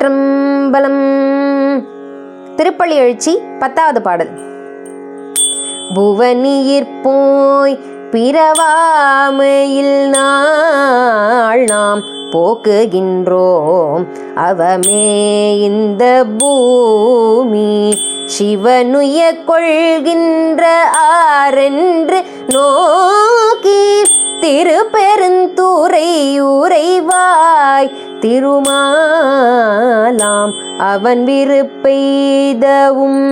திருச்சிற்றம்பலம் திருப்பள்ளி எழுச்சி பத்தாவது பாடல். புவனியிற் போய் பிறவாமையில் நாள் நாம் போக்குகின்றோம். அவமே இந்த பூமி சிவனுய கொள்கின்ற ஆரென்று நோக்கி திரு பெருந்தூரை உறைவாய் திருமாலாம் அவன் விருப்பெய்தவும்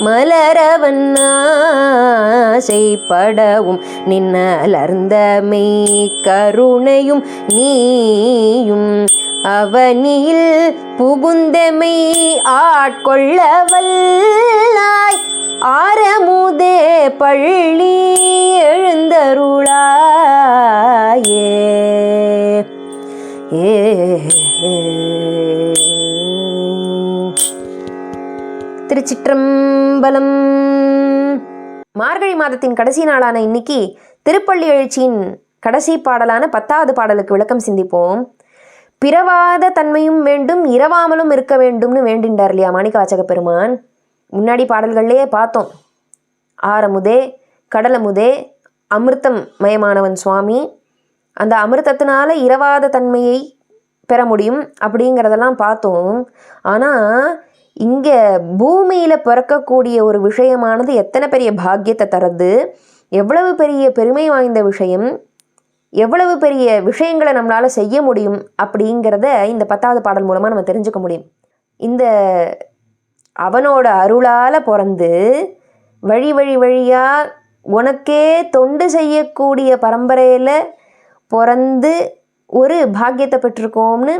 மலரவன் ஆசைப்படவும் நின்னலர்ந்த மெய் கருணையும் நீயும் அவனில் புகுந்தமை ஆட்கொள்ளவல்லாய் ஆரமுதே பள்ளி எழுந்தருளாயே. ஏ. திருச்சிற்றம்பலம். மார்கழி மாதத்தின் கடைசி நாளான இன்னைக்கு திருப்பள்ளி எழுச்சியின் கடைசி பாடலான பத்தாவது பாடலுக்கு விளக்கம் சிந்திப்போம். பிறவாத தன்மையும் வேண்டும் இரவாமலும் இருக்க வேண்டும்னு வேண்டின்றார் இல்லையா மாணிக்க வாசக பெருமான்? முன்னாடி பாடல்கள்லேயே பார்த்தோம். ஆரமுதே கடலமுதே அமிர்தம் மயமானவன் சுவாமி. அந்த அமிர்தத்தினால இரவாத தன்மையை பெற முடியும் அப்படிங்கிறதெல்லாம் பார்த்தோம். ஆனால் இங்கே பூமியில் பிறக்கக்கூடிய ஒரு விஷயமானது எத்தனை பெரிய பாக்கியத்தை தருது? எவ்வளவு பெரிய பெருமை வாய்ந்த விஷயம்? எவ்வளவு பெரிய விஷயங்களை நம்மளால் செய்ய முடியும் அப்படிங்கிறத இந்த பத்தாவது பாடல் மூலமாக நம்ம தெரிஞ்சுக்க முடியும். இந்த அவனோட அருளால் பிறந்து வழி வழி வழியாக உனக்கே தொண்டு செய்யக்கூடிய பரம்பரையில் பிறந்து ஒரு பாக்கியத்தை பெற்றிருக்கோம்னு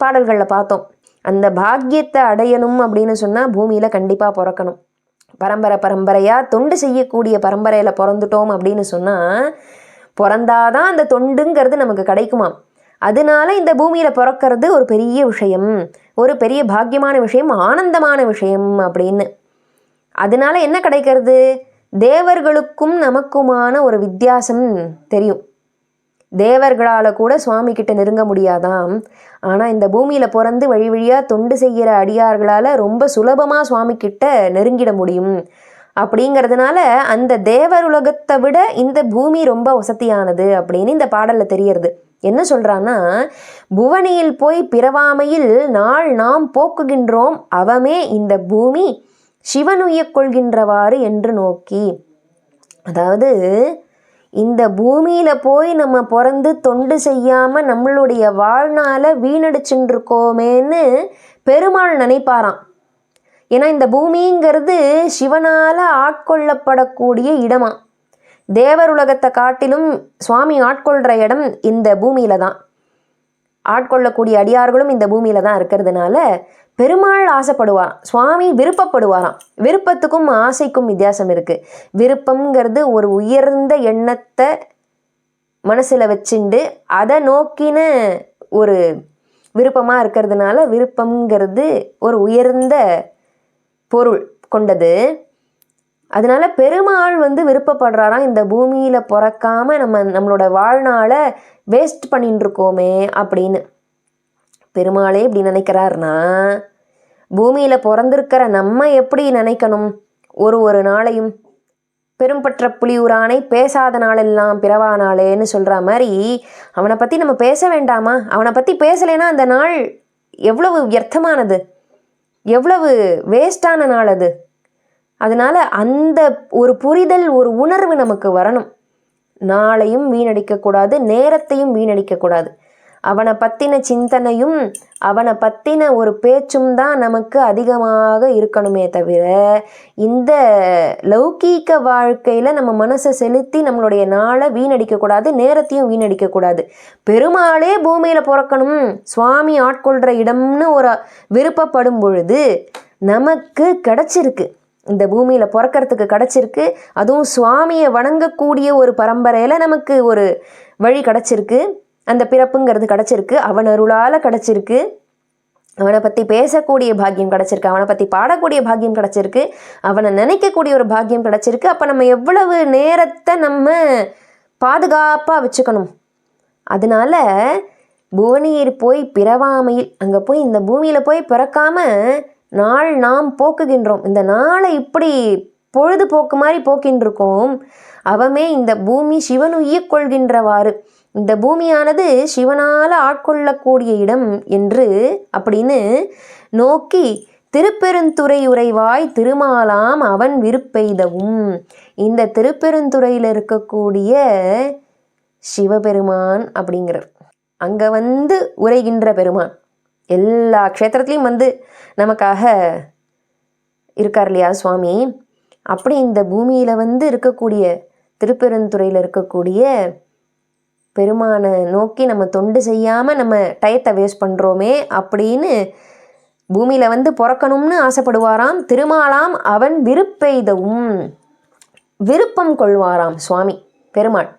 பாடல்களில் பார்த்தோம். அந்த பாக்கியத்தை அடையணும் அப்படின்னு சொன்னால் பூமியில் கண்டிப்பாக பிறக்கணும். பரம்பரை பரம்பரையாக தொண்டு செய்யக்கூடிய பரம்பரையில் பிறந்துட்டோம் அப்படின்னு சொன்னால் பிறந்தாதான் அந்த தொண்டுங்கிறது நமக்கு கிடைக்குமாம். அதனால இந்த பூமியில் பிறக்கிறது ஒரு பெரிய விஷயம் ஒரு பெரிய பாக்கியமான விஷயம் ஆனந்தமான விஷயம் அப்படின்னு. அதனால என்ன கிடைக்கிறது? தேவர்களுக்கும் நமக்குமான ஒரு வித்தியாசம் தெரியும். தேவர்களால் கூட சுவாமி கிட்ட நெருங்க முடியாதாம். ஆனால் இந்த பூமியில் பிறந்து வழி வழியாக தொண்டு செய்கிற அடியார்களால் ரொம்ப சுலபமாக சுவாமி கிட்ட நெருங்கிட முடியும். அப்படிங்கிறதுனால அந்த தேவர் உலகத்தை விட இந்த பூமி ரொம்ப வசதியானது அப்படின்னு இந்த பாடலில் தெரியறது. என்ன சொல்கிறான்னா புவனியில் போய் பிறவாமையில் நாள் நாம் போக்குகின்றோம் அவமே இந்த பூமி சிவனுய கொள்கின்றவாறு என்று நோக்கி. அதாவது இந்த பூமியில் போய் நம்ம பிறந்து தொண்டு செய்யாமல் நம்மளுடைய வாழ்நாளை வீணடிச்சுட்டு இருக்கோமேன்னு பெருமாள் நினைப்பாராம். ஏன்னா இந்த பூமிங்கிறது சிவனால் ஆட்கொள்ளப்படக்கூடிய இடமா. தேவர் உலகத்தை காட்டிலும் சுவாமி ஆட்கொள்கிற இடம் இந்த பூமியில தான். ஆட்கொள்ளக்கூடிய அடியார்களும் இந்த பூமியில தான் இருக்கிறதுனால பெருமாள் ஆசைப்படுவாராம் சுவாமி விருப்பப்படுவாராம். விருப்பத்துக்கும் ஆசைக்கும் வித்தியாசம் இருக்கு. விருப்பம்ங்கிறது ஒரு உயர்ந்த எண்ணத்தை மனசில் வச்சுண்டு அதை நோக்கின ஒரு விருப்பமாக இருக்கிறதுனால விருப்பம்ங்கிறது ஒரு உயர்ந்த பொருள் கொண்டது. அதனால பெருமாள் வந்து விருப்பப்படுறாராம் இந்த பூமியில் பிறக்காம நம்ம நம்மளோட வாழ்நாளை வேஸ்ட் பண்ணிட்டு இருக்கோமே அப்படின்னு. பெருமாளே இப்படி நினைக்கிறாருன்னா பூமியில் பிறந்திருக்கிற நம்ம எப்படி நினைக்கணும்? ஒரு ஒரு நாளையும். பெரும்பற்ற புலியூரானை பேசாத நாளெல்லாம் பிறவா நாளேன்னு சொல்கிற மாதிரி அவனை பற்றி நம்ம பேச வேண்டாமா? அவனை பற்றி பேசலைன்னா அந்த நாள் எவ்வளவு வியர்த்தமானது? எவ்வளவு வேஸ்டான நாள் அது? அதனால் அந்த ஒரு புரிதல் ஒரு உணர்வு நமக்கு வரணும். நாளையும் வீணடிக்கக்கூடாது நேரத்தையும் வீணடிக்கக்கூடாது அவனை பற்றின சிந்தனையும் அவனை பற்றின ஒரு பேச்சும் தான் நமக்கு அதிகமாக இருக்கணுமே தவிர இந்த லௌகீக வாழ்க்கையில் நம்ம மனசை செலுத்தி நம்மளுடைய நாளை வீணடிக்கக்கூடாது நேரத்தையும் வீணடிக்கக்கூடாது பெருமாளே பூமியில் பிறக்கணும் சுவாமி ஆட்கொள்கிற இடம்னு ஒரு விருப்பப்படும் பொழுது நமக்கு கிடச்சிருக்கு. இந்த பூமியில் பிறக்கிறதுக்கு கிடச்சிருக்கு. அதுவும் சுவாமியை வணங்கக்கூடிய ஒரு பரம்பரையில் நமக்கு ஒரு வழி கிடச்சிருக்கு. அந்த பிறப்புங்கிறது கிடச்சிருக்கு. அவன் அருளால் கிடச்சிருக்கு. அவனை பற்றி பேசக்கூடிய பாக்கியம் கிடச்சிருக்கு. அவனை பற்றி பாடக்கூடிய பாக்கியம் கிடச்சிருக்கு. அவனை நினைக்கக்கூடிய ஒரு பாக்கியம் கிடச்சிருக்கு. அப்போ நம்ம எவ்வளவு நேரத்தை நம்ம பாதுகாப்பாக வச்சுக்கணும்? அதனால புவனியர் போய் பிறவாமையில் அங்கே போய் இந்த பூமியில் போய் பிறக்காமல் நாள் நாம் போக்குகின்றோம். இந்த நாளை இப்படி பொழுதுபோக்கு மாதிரி போக்கின்றிருக்கோம். அவமே இந்த பூமி சிவன் உய்யக் கொள்கின்றவாறு. இந்த பூமியானது சிவனால் ஆட்கொள்ளக்கூடிய இடம் என்று அப்படின்னு நோக்கி திருப்பெருந்துறை உறைவாய் திருமாலாம் அவன் விருப்பெய்தவும். இந்த திருப்பெருந்துறையில் இருக்கக்கூடிய சிவபெருமான் அப்படிங்கிறார். அங்கே வந்து உரைகின்ற பெருமான். எல்லா க்ஷேத்திரத்துலேயும் வந்து நமக்காக இருக்கார் இல்லையா சுவாமி? அப்படி இந்த பூமியில் வந்து இருக்கக்கூடிய திருப்பெருந்துறையில் இருக்கக்கூடிய பெருமானை நோக்கி நம்ம தொண்டு செய்யாமல் நம்ம டயத்தை வேஸ்ட் பண்ணுறோமே அப்படின்னு பூமியில் வந்து பிறக்கணும்னு ஆசைப்படுவாராம் திருமாலாம் அவன் விருப்பெய்தவும் விருப்பம் கொள்வாராம் சுவாமி பெருமாள்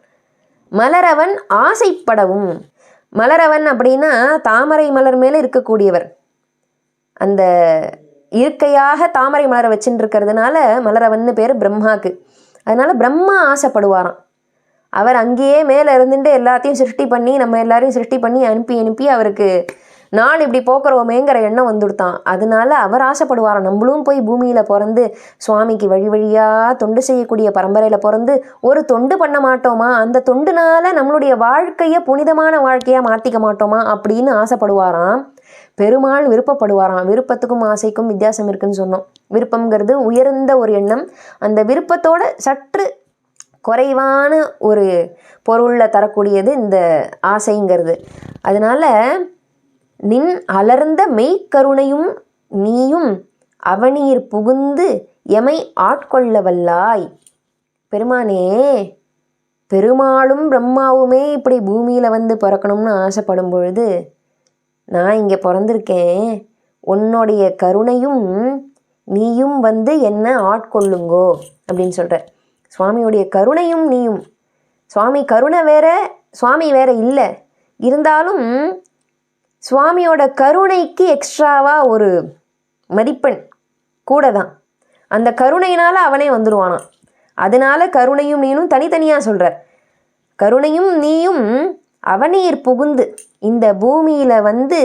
மலரவன் ஆசைப்படவும். மலரவன் அப்படின்னா தாமரை மலர் மேலே இருக்கக்கூடியவர். அந்த இயற்கையாக தாமரை மலரை வச்சுட்டு இருக்கிறதுனால மலரவன்னு பேர் பிரம்மாக்கு. அதனால பிரம்மா ஆசைப்படுவாராம். அவர் அங்கேயே மேலே இருந்துட்டு எல்லாத்தையும் சிருஷ்டி பண்ணி நம்ம எல்லாரையும் சிருஷ்டி பண்ணி அனுப்பி அனுப்பி அவருக்கு நாள் இப்படி போக்குறோமேங்கிற எண்ணம் வந்துடுத்தான். அதனால அவர் ஆசைப்படுவாராம். நம்மளும் போய் பூமியில் பிறந்து சுவாமிக்கு வழி வழியாக தொண்டு செய்யக்கூடிய பரம்பரையில் பிறந்து ஒரு தொண்டு பண்ண மாட்டோமா? அந்த தொண்டுனால நம்மளுடைய வாழ்க்கையை புனிதமான வாழ்க்கையாக மாற்றிக்க மாட்டோமா? அப்படின்னு ஆசைப்படுவாராம். பெருமாள் விருப்பப்படுவாராம். விருப்பத்துக்கும் ஆசைக்கும் வித்தியாசம் இருக்குன்னு சொன்னோம். விருப்பம்ங்கிறது உயர்ந்த ஒரு எண்ணம். அந்த விருப்பத்தோட சற்று குறைவான ஒரு பொருளில் தரக்கூடியது இந்த ஆசைங்கிறது. அதனால நின் அலர்ந்த மெய்க்கருணையும் நீயும் அவனீர் புகுந்து எமை ஆட்கொள்ள வல்லாய் பெருமானே பெருமாளும் பிரம்மாவுமே இப்படி பூமியில் வந்து பிறக்கணும்னு ஆசைப்படும் பொழுது நான் இங்கே பிறந்திருக்கேன். உன்னுடைய கருணையும் நீயும் வந்து என்ன ஆட்கொள்ளுங்கோ அப்படின்னு சொல்கிற சுவாமியுடைய கருணையும் நீயும். சுவாமி கருணை வேற சுவாமி வேற இல்லை. இருந்தாலும் சுவாமியோட கருணைக்கு எக்ஸ்ட்ராவாக ஒரு மதிப்பெண் கூட தான் அந்த கருணையினால் அவனே வந்துடுவானான் அதனால கருணையும் நீனும் தனித்தனியாக சொல்கிற கருணையும் நீயும் அவனீர் புகுந்து இந்த பூமியில் வந்து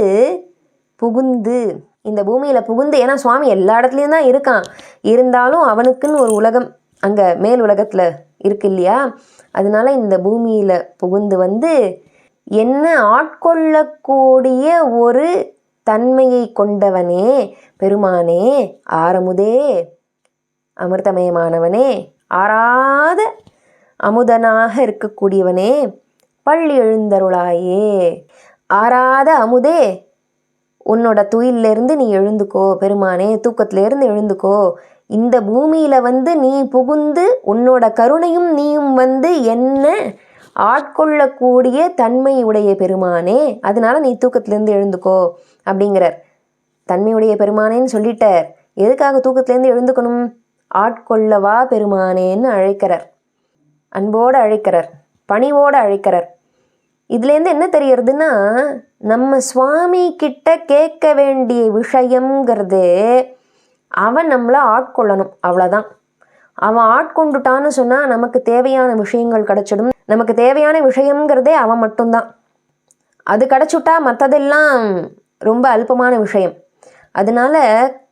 புகுந்து இந்த பூமியில் புகுந்து ஏன்னா சுவாமி எல்லா இடத்துலையும் தான் இருக்கான். இருந்தாலும் அவனுக்குன்னு ஒரு உலகம் அங்கே மேல் உலகத்தில் இருக்கு இல்லையா? அதனால இந்த பூமியில் புகுந்து வந்து என்ன ஆட்கொள்ளக்கூடிய ஒரு தன்மையை கொண்டவனே? பெருமானே ஆரமுதே அமிர்தமயமானவனே ஆறாத அமுதனாக இருக்கக்கூடியவனே பள்ளி எழுந்தருளாயே. ஆறாத அமுதே உன்னோட துயிலிருந்து நீ எழுந்துக்கோ. பெருமானே தூக்கத்திலேருந்து எழுந்துக்கோ. இந்த பூமியில் வந்து நீ புகுந்து உன்னோட கருணையும் நீயும் வந்து என்ன ஆட்கொள்ளக்கூடிய தன்மை உடைய பெருமானே அதனால நீ தூக்கத்திலேருந்து எழுந்துக்கோ அப்படிங்கிறார். தன்மையுடைய பெருமானேன்னு சொல்லிட்டார். எதுக்காக தூக்கத்திலேருந்து எழுந்துக்கணும்? ஆட்கொள்ளவா பெருமானேன்னு அழைக்கிறார். அன்போடு அழைக்கிறார். பணிவோடு அழைக்கிறார். இதுலேருந்து என்ன தெரியறதுன்னா நம்ம சுவாமி கிட்ட கேட்க வேண்டிய விஷயங்கிறது அவன் நம்மளை ஆட்கொள்ளணும். அவ்வளோதான் அவன் ஆட்கொண்டுட்டான்னு சொன்னால் நமக்கு தேவையான விஷயங்கள் கிடச்சிடும். நமக்கு தேவையான விஷயங்கிறதே அவன் மட்டும்தான். அது கிடச்சுட்டா மற்றதெல்லாம் ரொம்ப அல்பமான விஷயம். அதனால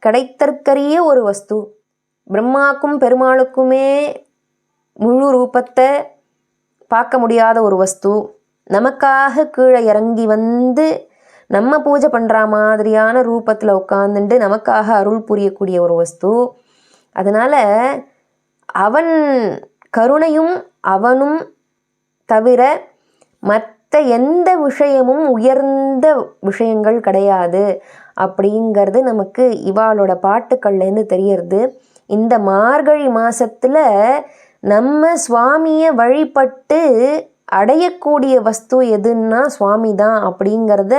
கிடைத்தற்கரிய ஒரு வஸ்து பிரம்மாக்கும் பெருமாளுக்குமே முழு ரூபத்தை பார்க்க முடியாத ஒரு வஸ்து நமக்காக கீழே இறங்கி வந்து நம்ம பூஜை பண்ணுற மாதிரியான ரூபத்தில் உட்காந்துட்டு நமக்காக அருள் புரியக்கூடிய ஒரு வஸ்து. அதனால் அவன் கருணையும் அவனும் தவிர மற்ற எந்த விஷயமும் உயர்ந்த விஷயங்கள் கிடையாது அப்படிங்கிறது நமக்கு இவாளோட பாட்டுக்கள்லேருந்து தெரியறது. இந்த மார்கழி மாதத்தில் நம்ம சுவாமியை வழிபட்டு அடையக்கூடிய வஸ்து எதுன்னா சுவாமி தான் அப்படிங்கிறத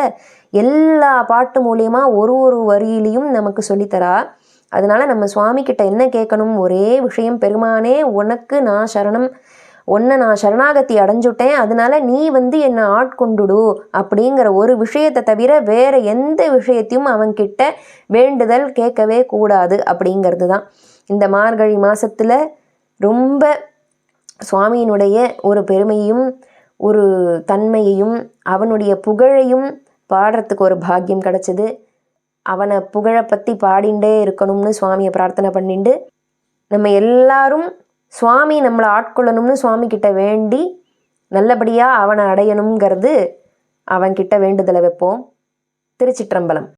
எல்லா பாட்டு மூலயமா ஒரு ஒரு வரியிலையும் நமக்கு சொல்லித்தரா. அதனால நம்ம சுவாமி கிட்ட என்ன கேட்கணும்? ஒரே விஷயம் பெருமானே உனக்கு நான் சரணம். உன்னை நான் சரணாகதி அடைஞ்சுட்டேன். அதனால நீ வந்து என்னை ஆட்கொண்டுடு. அப்படிங்கிற ஒரு விஷயத்தை தவிர வேற எந்த விஷயத்தையும் அவன்கிட்ட வேண்டுதல் கேட்கவே கூடாது அப்படிங்கிறது தான். இந்த மார்கழி மாதத்தில் ரொம்ப சுவாமியினுடைய ஒரு பெருமையும் ஒரு தன்மையையும் அவனுடைய புகழையும் பாடுறதுக்கு ஒரு பாக்கியம் கிடச்சிது. அவனை புகழை பற்றி பாடிண்டே இருக்கணும்னு சுவாமியை பிரார்த்தனை பண்ணிண்டு நம்ம எல்லாரும் சுவாமி நம்மளை ஆட்கொள்ளணும்னு சுவாமி கிட்ட வேண்டி நல்லபடியாக அவனை அடையணுங்கிறது அவன்கிட்ட வேண்டுதலை வைப்போம். திருச்சிற்றம்பலம்.